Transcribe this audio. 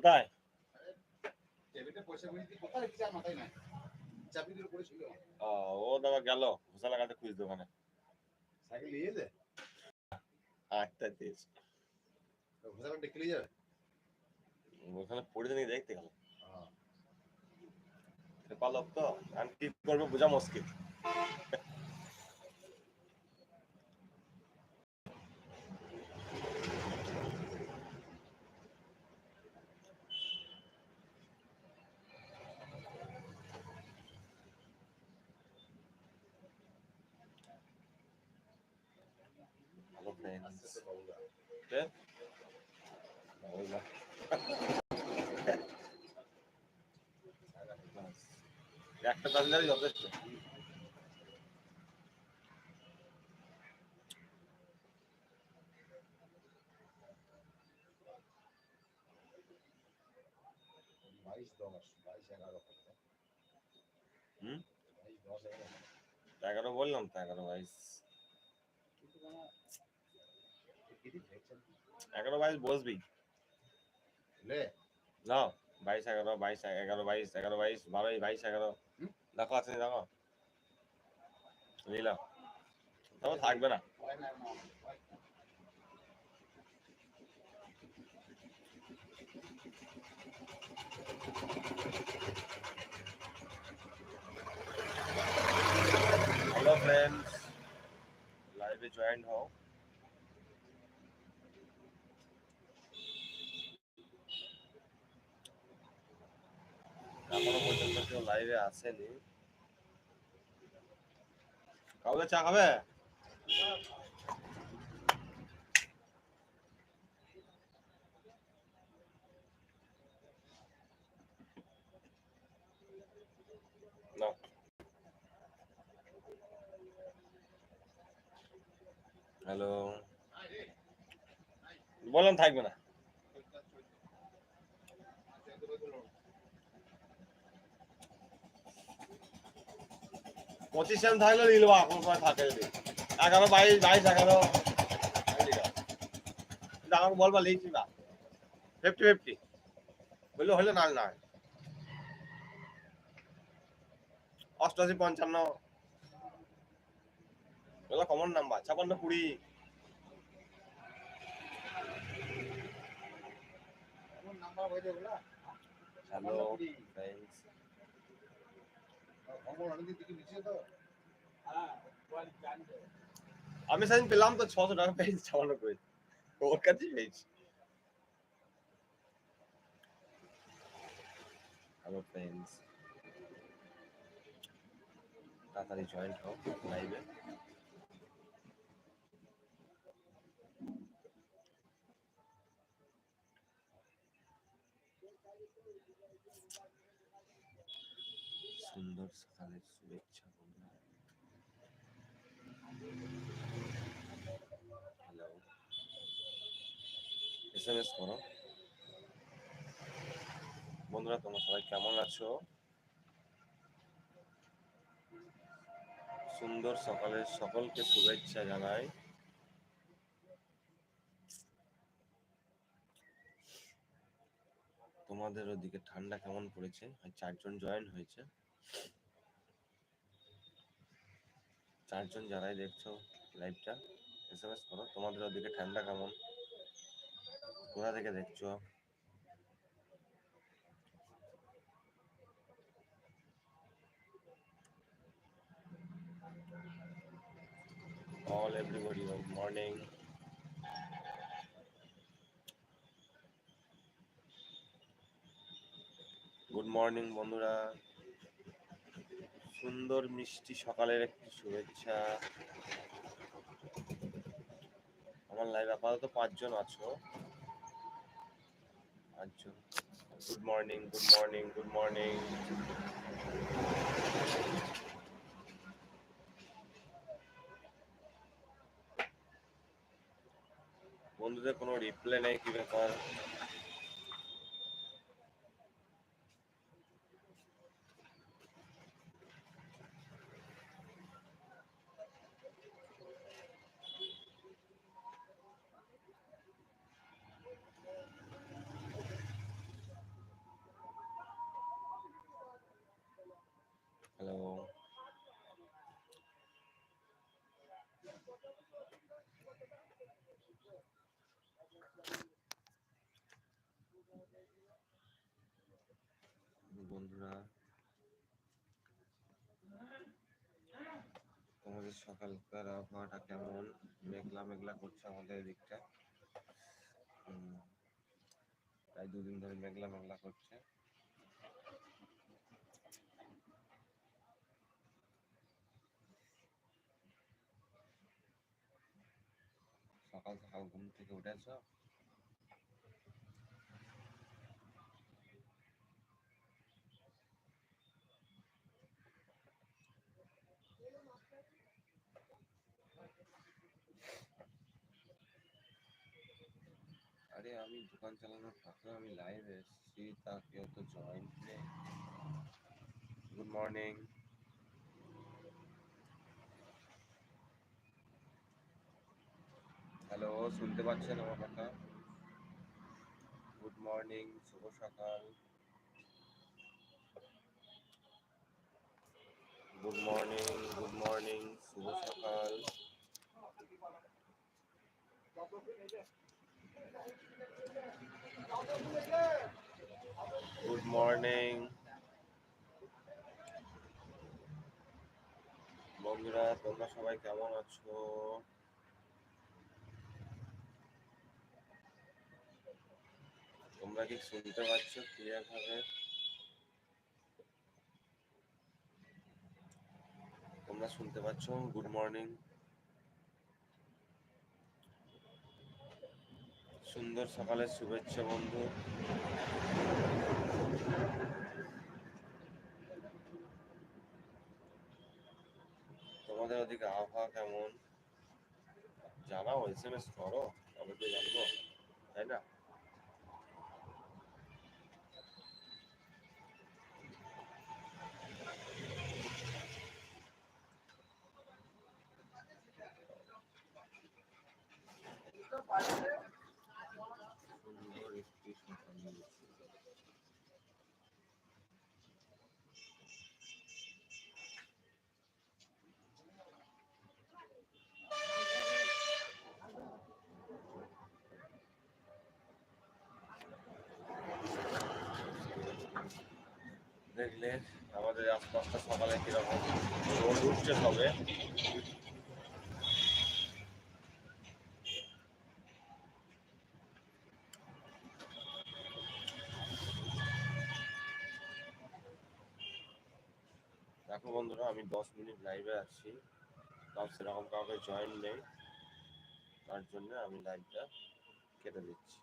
কোথায়? পড়ে ও দাদা গেল। ঘোষা লাগাতে খুঁজতে ওখানে। সাইকেল নিয়ে যেতে আটটা ডেকে নিয়ে যাবে ওখানে পড়েছে নাকি দেখতে গেল? হ্যাঁ। পালক তো আর কি করবে? বোঝা মুশকিল। ভালো friends। আস্তে আস্তে বাবুরা। বাবুলা। একটা তাহলে যথেষ্ট বাইশ দশ বাইশ এগারো হুম? বাইশ দশ এগারো এগারো বললাম তো এগারো বাইশ এগারো বাইশ বসবি। লে। যাও বাইশ এগারো বাইশ এগারো বাইশ এগারো বাইশ বারোই বাইশ এগারো। হুম? দেখো আছে দেখো। নিলাম তবে থাকবে না। হ্যালো ফ্রেন্ডস লাইভে জয়েন হও। এখনও পর্যন্ত কেউ লাইভে আসেনি। কাউকে চা খাবে। হ্যালো বললাম থাকবে না। পঁচিশ সেন্ট থাকলে নিলবা এখন সময় থাকে যদি। এগারো বাইশ বাইশ এগারো। আমাকে বলবা লিখছি না। ফিফটি ফিফটি বললে হলে না না অষ্টআশি পঞ্চান্ন। এগুলো কমন নাম্বার ছাপান্ন কুড়ি। নাম্বার হয়ে যাবে হ্যালো ফ্রেন্ডস অমর অনেকদিন থেকে নিচ্ছে তো আমি সেদিন পেলাম তো ছশো টাকা পেয়েছি ছাপানো কুড়ি ওর কাছেই পেয়েছি। হ্যালো ফ্রেন্ডস তাড়াতাড়ি জয়েন্ট হোক লাইভে সুন্দর সকালের শুভেচ্ছা বন্ধুরা। হ্যালো এস এম এস করো। বন্ধুরা, তোমরা সবাই কেমন আছো? সুন্দর সকালের সকলকে শুভেচ্ছা জানাই। তোমাদের ওদিকে ঠান্ডা কেমন পড়েছে? চারজন জয়েন হয়েছে? চারজন যারাই দেখছ লাইভটা এস এম এস করো। তোমাদের ওদিকে ঠান্ডা কেমন? কোথা থেকে দেখছ? All everybody, good morning. Good morning বন্ধুরা। সুন্দর মিষ্টি সকালের একটি শুভেচ্ছা। আমার লাইভ আপাতত পাঁচজন আছো। পাঁচজন। Good morning good morning good morning বন্ধুদের কোনো রিপ্লাই নেই কি ব্যাপার? বন্ধুরা। তোমাদের সকালকার আবহাওয়াটা কেমন? মেঘলা মেঘলা করছে আমাদের এদিকটা। প্রায় দুদিন ধরে মেঘলা মেঘলা করছে। সকাল সকাল ঘুম থেকে উঠেছো? আরে আমি দোকান চালানোর ফাঁকে আমি লাইভে এসেছি তা কেউ তো জয়েন্ট নেই গুড মর্নিং হ্যালো শুনতে পাচ্ছেন আমার কথা? গুড মর্নিং শুভ সকাল। গুড মর্নিং গুড মর্নিং শুভ সকাল। গুড মর্নিং বন্ধুরা, তোমরা সবাই কেমন আছো? তোমরা কি শুনতে পাচ্ছ ক্লিয়ার ভাবে তোমরা শুনতে পাচ্ছ? Good morning. সুন্দর সকালের শুভেচ্ছা, বন্ধু। তোমাদের ওদিকে আবহাওয়া কেমন? জানাও এস এম এস করো, তবে তো জানব, তাই না? একটি সকাল দেখলে আমাদের আশপাশটা সকালে কীরকম রোদ উঠছে সবে। দেখো বন্ধুরা, আমি দশ মিনিট লাইভে আছি। তাও সেরকম কাউকে জয়েন নেই। তার জন্য আমি লাইভটা কেটে দিচ্ছি।